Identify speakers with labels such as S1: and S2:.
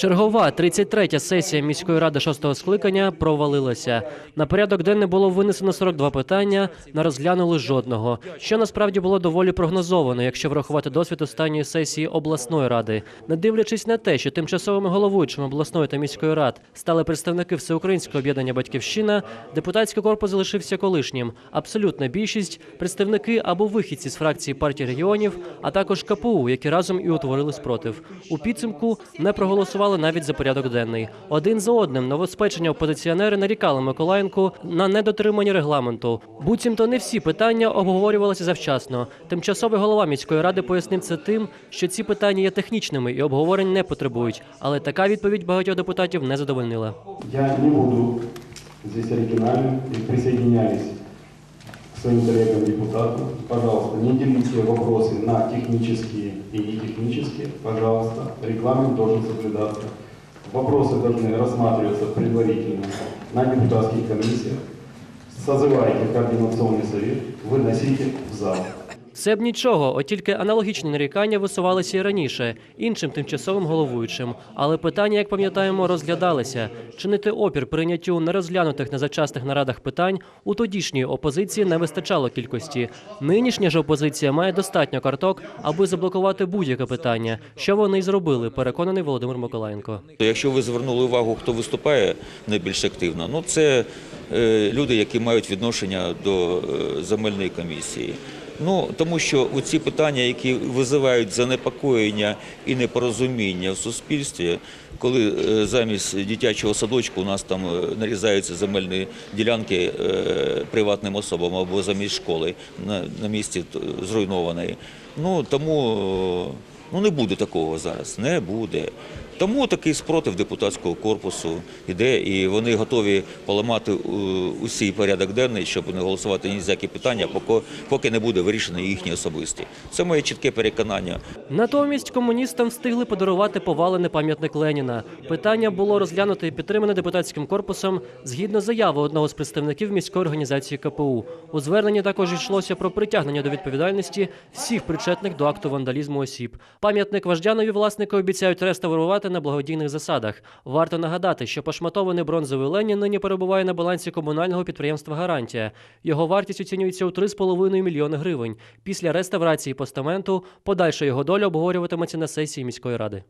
S1: Чергова 33-я сесія міської ради шостого скликання провалилася. На порядок денний було винесено 42 питання, не розглянули жодного, що насправді було доволі прогнозовано, якщо врахувати досвід останньої сесії обласної ради. Не дивлячись на те, що тимчасовими головуючими обласної та міської рад стали представники всеукраїнського об'єднання Батьківщина, депутатський корпус залишився колишнім. Абсолютна більшість представники або вихідці з фракції партії регіонів, а також КПУ, які разом і утворили спротив. У підсумку не проголосували навіть за порядок денний. Один за одним новоспечені опозиціонери нарікали Миколаєнку на недотримання регламенту. Буцімто не всі питання обговорювалися завчасно. Тимчасовий голова міської ради пояснив це тим, що ці питання є технічними і обговорень не потребують. Але така відповідь багатьох депутатів не задовольнила.
S2: Я не буду здесь оригинальным и присоединяюсь к своим коллегам-депутатам. Пожалуйста, не делите вопросы на технические и нетехнические. Пожалуйста, регламент должен соблюдаться. Вопросы должны рассматриваться предварительно на депутатских комиссиях. Созывайте координационный совет, выносите в зал.
S1: Це б нічого, от тільки аналогічні нарікання висувалися і раніше іншим тимчасовим головуючим. Але питання, як пам'ятаємо, розглядалися. Чинити опір прийняттю нерозглянутих на зачасних нарадах питань у тодішньої опозиції не вистачало кількості. Нинішня ж опозиція має достатньо карток, аби заблокувати будь-яке питання, що вони й зробили. Переконаний Володимир Миколаєнко.
S3: Якщо ви звернули увагу, хто виступає найбільш активно, ну це люди, які мають відношення до е, земельної комісії. Ну тому що ці питання, які визивають занепокоєння і непорозуміння в суспільстві, коли е, замість дитячого садочку у нас там е, нарізаються земельні ділянки е, приватним особам або замість школи на, місці зруйнованої. Ну тому е, ну не буде такого зараз, не буде. Тому такий спротив депутатського корпусу іде, і вони готові поламати е, усій порядок денний, щоб не голосувати ні за які питання, поки не буде вирішено їхні особисті. Це моє чітке переконання.
S1: Натомість комуністам встигли подарувати повалений пам'ятник Леніна. Питання було розглянуто і підтримане депутатським корпусом згідно заяви одного з представників міської організації КПУ. У зверненні також йшлося про притягнення до відповідальності всіх причетних до акту вандалізму осіб. Пам'ятник Вождянові власники обіцяють реставрувати на благодійних засадах. Варто нагадати, що пошматований бронзовий Ленін нині перебуває на балансі комунального підприємства Гарантія. Його вартість оцінюється у 3,5 мільйони гривень. Після реставрації постаменту подальша його доля обговорюватиметься на сесії міської ради.